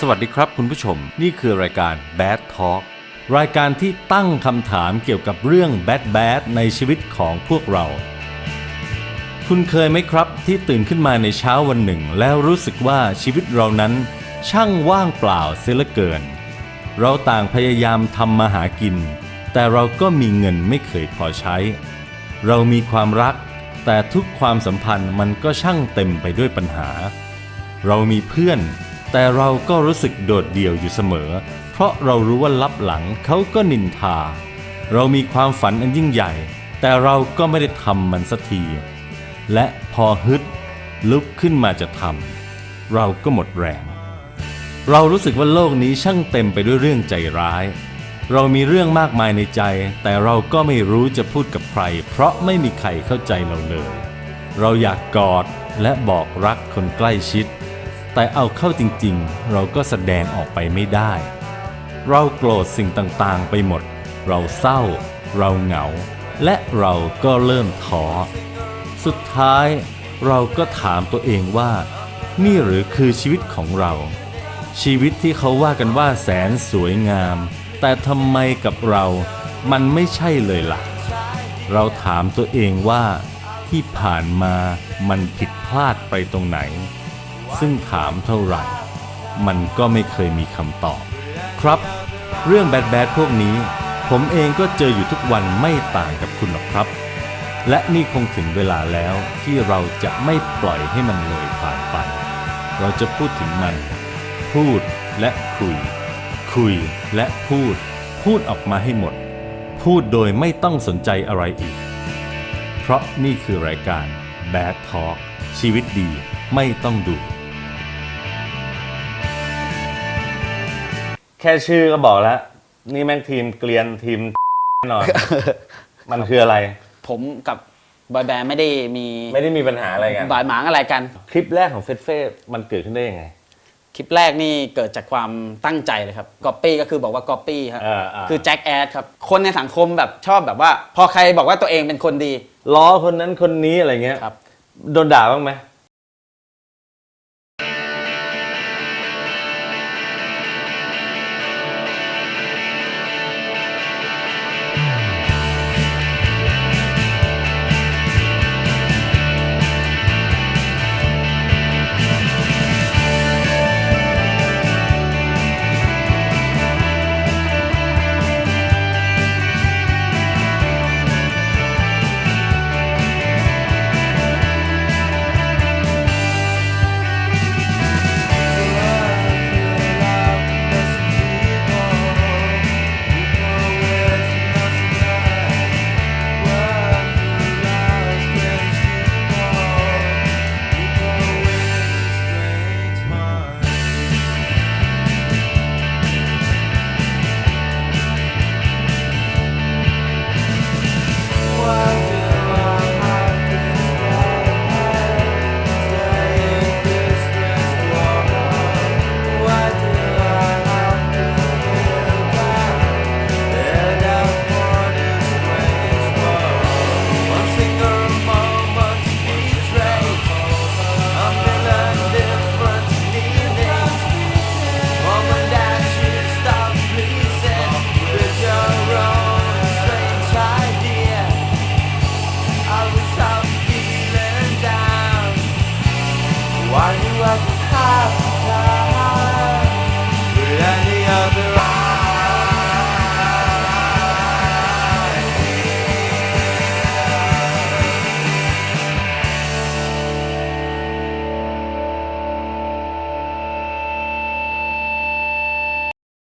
สวัสดีครับคุณผู้ชม นี่คือรายการ Bad Talk รายการที่ตั้งคำถามเกี่ยวกับเรื่อง Bad Bad ในชีวิตของพวกเรา คุณเคยไหมครับที่ตื่นขึ้นมาในเช้าวันหนึ่ง แล้วรู้สึกว่าชีวิตเรานั้น ช่างว่างเปล่าเสียเหลือเกิน เราต่างพยายามทำมาหากิน แต่เราก็มีเงินไม่เคยพอใช้ เรามีความรัก แต่ทุกความสัมพันธ์มันก็ช่างเต็มไปด้วยปัญหา เรามีเพื่อน แต่เราก็รู้สึกโดดเดี่ยวอยู่เสมอ เพราะเรารู้ว่าลับหลังเขาก็นินทา เรามีความฝันอันยิ่งใหญ่ แต่เราก็ไม่ได้ทำมันสักที และพอฮึด ลุกขึ้นมาจะทำเราก็หมดแรง เรารู้สึกว่าโลกนี้ช่างเต็มไปด้วยเรื่องใจร้าย เรามีเรื่องมากมายในใจ แต่เราก็ไม่รู้จะพูดกับใคร เพราะไม่มีใครเข้าใจเราเลย เราอยากกอดและบอกรักคนใกล้ชิด แต่เอาเข้าจริงๆ เราก็แสดงออกไปไม่ได้ เราโกรธสิ่งต่างๆ ไปหมด เราเศร้า เราเหงา และเราก็เริ่มท้อ สุดท้ายเราก็ถามตัวเองว่า นี่หรือคือชีวิตของเรา ชีวิตที่เขาว่ากันว่าแสนสวยงาม แต่ทำไมกับเรามันไม่ใช่เลยล่ะ เราถามตัวเองว่าที่ผ่านมามันผิดพลาดไปตรงไหน ซึ่งถามเท่าไหร่ มันก็ไม่เคยมีคำตอบ ครับ เรื่องแบดๆพวกนี้ ผมเองก็เจออยู่ทุกวันไม่ต่างกับคุณหรอกครับ และนี่คงถึงเวลาแล้วที่เราจะไม่ปล่อยให้มันเลยผ่านไป เราจะพูดถึงมัน พูดและคุย คุยและพูด พูดออกมาให้หมด พูดโดยไม่ต้องสนใจอะไรอีก เพราะนี่คือรายการ Bad Talk ชีวิตดีไม่ต้องดู แค่ชื่อก็บอกแล้ว นี่แม่งทีมเกลียนทีม แน่นอน มันคืออะไร ผมกับบอยแบนด์ไม่ได้มีไม่ได้มีปัญหาอะไรกันบาดหมางอะไรกัน คลิปแรกของเฟสเฟ่มันเกิดขึ้นได้ยังไง คลิปแรกนี่เกิดจากความตั้งใจเลยครับก๊อปปี้ก็คือบอกว่าก๊อปปี้ครับเออเออ คือแจ็คแอดครับ คนในสังคมแบบชอบแบบว่า พอใครบอกว่าตัวเองเป็นคนดี ล้อคนนั้นคนนี้อะไรเงี้ยครับ โดนด่าบ้างไหม other